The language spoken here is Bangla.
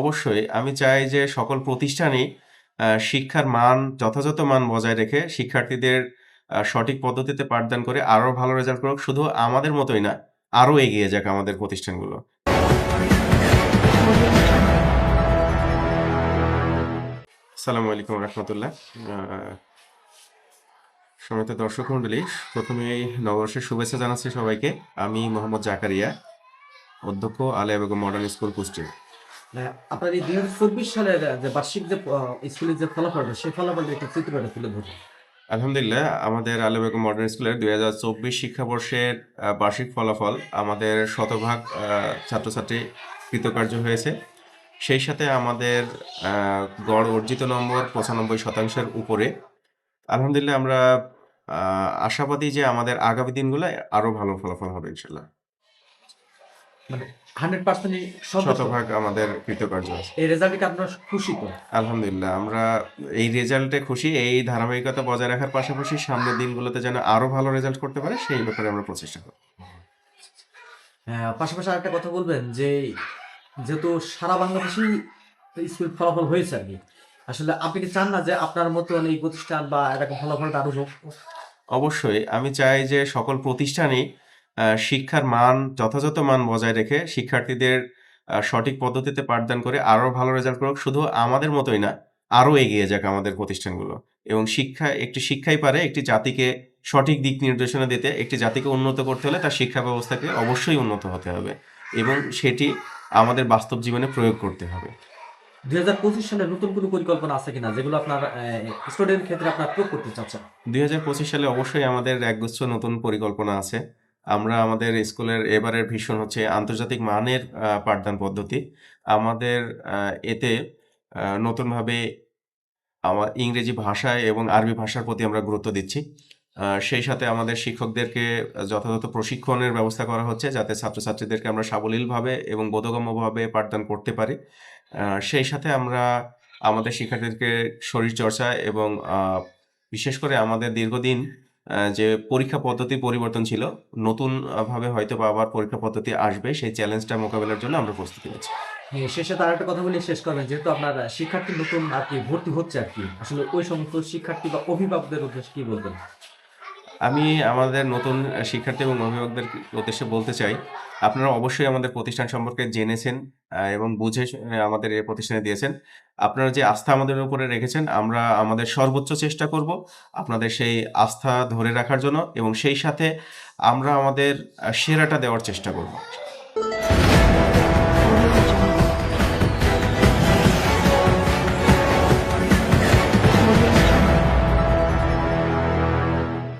অবশ্যই আমি চাই যে সকল প্রতিষ্ঠানই শিক্ষার মান যথাযথ মান বজায় রেখে শিক্ষার্থীদের সঠিক পদ্ধতিতে পাঠদান করে আরও ভালো রেজাল্ট করুক। শুধু আমাদের মতোই না, আরও এগিয়ে যাক আমাদের প্রতিষ্ঠানগুলো। আসসালামু আলাইকুম রহমতুল্লাহ। আ সম্মানিত দর্শক মণ্ডলী, প্রথমেই নববর্ষের শুভেচ্ছা জানাচ্ছি সবাইকে। আমি মোহাম্মদ জাকারিয়া, অধ্যক্ষ আলেয়া বেগম মডার্ন স্কুল কুষ্টিয়া। হ্যাঁ, আপনার এই ২০২৪ সালের যে বার্ষিক যে স্কুলের যে সেই একটু চিত্রটা তুলে ধরুন। আলহামদুলিল্লাহ আমাদের আলেয়া বেগম মডার্ন স্কুলের ২০২৪ শিক্ষাবর্ষের বার্ষিক ফলাফল আমাদের শতভাগ ছাত্রছাত্রী কৃতকার্য হয়েছে। সেই সাথে আমাদের গড় অর্জিত নম্বর পঁচানব্বই শতাংশের উপরে। আলহামদুলিল্লাহ আমরা আশাবাদী যে আমাদের আগামী দিনগুলায় আরও ভালো ফলাফল হবে ইনশাআল্লাহ। মানে 100% ই শতভাগ আমাদের কৃতকার্য আছে। এই রেজাল্টে কি আপনারা খুশি তো? আলহামদুলিল্লাহ আমরা এই রেজাল্টে খুশি। এই ধারাবাহিকতা বজায় রাখার পাশাপাশি সামনের দিনগুলোতে যেন আরও ভালো রেজাল্ট করতে পারে সেই ব্যাপারে আমরা প্রচেষ্টা করব। হ্যাঁ, পাশাপাশি আরেকটা কথা বলবেন যে, যেহেতু সারা বাংলাদেশেই স্কুল ফলাফল হয়েছে আরকি। আসলে আপনি কি চান না যে আপনার মতন এই প্রতিষ্ঠান বা এরকম ফলাফলটা আরও হোক? অবশ্যই আমি চাই যে সকল প্রতিষ্ঠানই শিক্ষার মান যথাযথ মান বজায় রেখে শিক্ষার্থীদের সঠিক পদ্ধতিতে পাঠদান করে আরও ভালো রেজাল্ট করুক। শুধু আমাদের মতোই না, আরও এগিয়ে যাক আমাদের প্রতিষ্ঠানগুলো। এবং শিক্ষা একটি শিক্ষাই পারে একটি জাতিকে সঠিক দিক নির্দেশনা দিতে। একটি জাতিকে উন্নত করতে হলে তার শিক্ষা ব্যবস্থাকে অবশ্যই উন্নত হতে হবে। এবং সেটি আমাদের বাস্তব জীবনে প্রয়োগ করতে হবে। ২০২৫ সালে নতুন কোনো পরিকল্পনা আছে কিনা? যেগুলো আপনার স্টুডেন্ট ক্ষেত্রে আপনারা প্রয়োগ করতে চাচ্ছেন? ২০২৫ সালে অবশ্যই আমাদের একগুচ্ছ নতুন পরিকল্পনা আছে। আমরা আমাদের স্কুলের এবারের ভীষণ হচ্ছে আন্তর্জাতিক মানের পাঠদান পদ্ধতি। আমাদের এতে নতুনভাবে আমার ইংরেজি ভাষায় এবং আরবি ভাষার প্রতি আমরা গুরুত্ব দিচ্ছি। সেই সাথে আমাদের শিক্ষকদেরকে যথাযথ প্রশিক্ষণের ব্যবস্থা করা হচ্ছে যাতে ছাত্রছাত্রীদেরকে আমরা সাবলীলভাবে এবং বোধগম্যভাবে পাঠদান করতে পারি। সেই সাথে আমরা আমাদের শিক্ষার্থীদেরকে শরীরচর্চা এবং বিশেষ করে আমাদের দীর্ঘদিন যে পরীক্ষা পদ্ধতি পরিবর্তন ছিল, নতুন ভাবে ভাবে হয়তোবা আবার পরীক্ষা পদ্ধতি আসবে সেই চ্যালেঞ্জটা মোকাবেলার জন্য আমরা প্রস্তুতি নিচ্ছি। হ্যাঁ, শেষে তার আরেকটা কথা বলে শেষ করবেন। যেহেতু আপনার শিক্ষার্থী নতুন আর কি ভর্তি হচ্ছে আর কি আসলে ওই সমস্ত শিক্ষার্থী বা অভিভাবকদের উদ্দেশ্যে কি বলবেন? আমি আমাদের নতুন শিক্ষার্থী এবং অভিভাবকদের উদ্দেশ্যে বলতে চাই, আপনারা অবশ্যই আমাদের প্রতিষ্ঠান সম্পর্কে জেনেছেন এবং বুঝে আমাদের এই প্রতিষ্ঠানে দিয়েছেন। আপনারা যে আস্থা আমাদের উপরে রেখেছেন, আমরা আমাদের সর্বোচ্চ চেষ্টা করব আপনাদের সেই আস্থা ধরে রাখার জন্য এবং সেই সাথে আমরা আমাদের সেরাটা দেওয়ার চেষ্টা করব।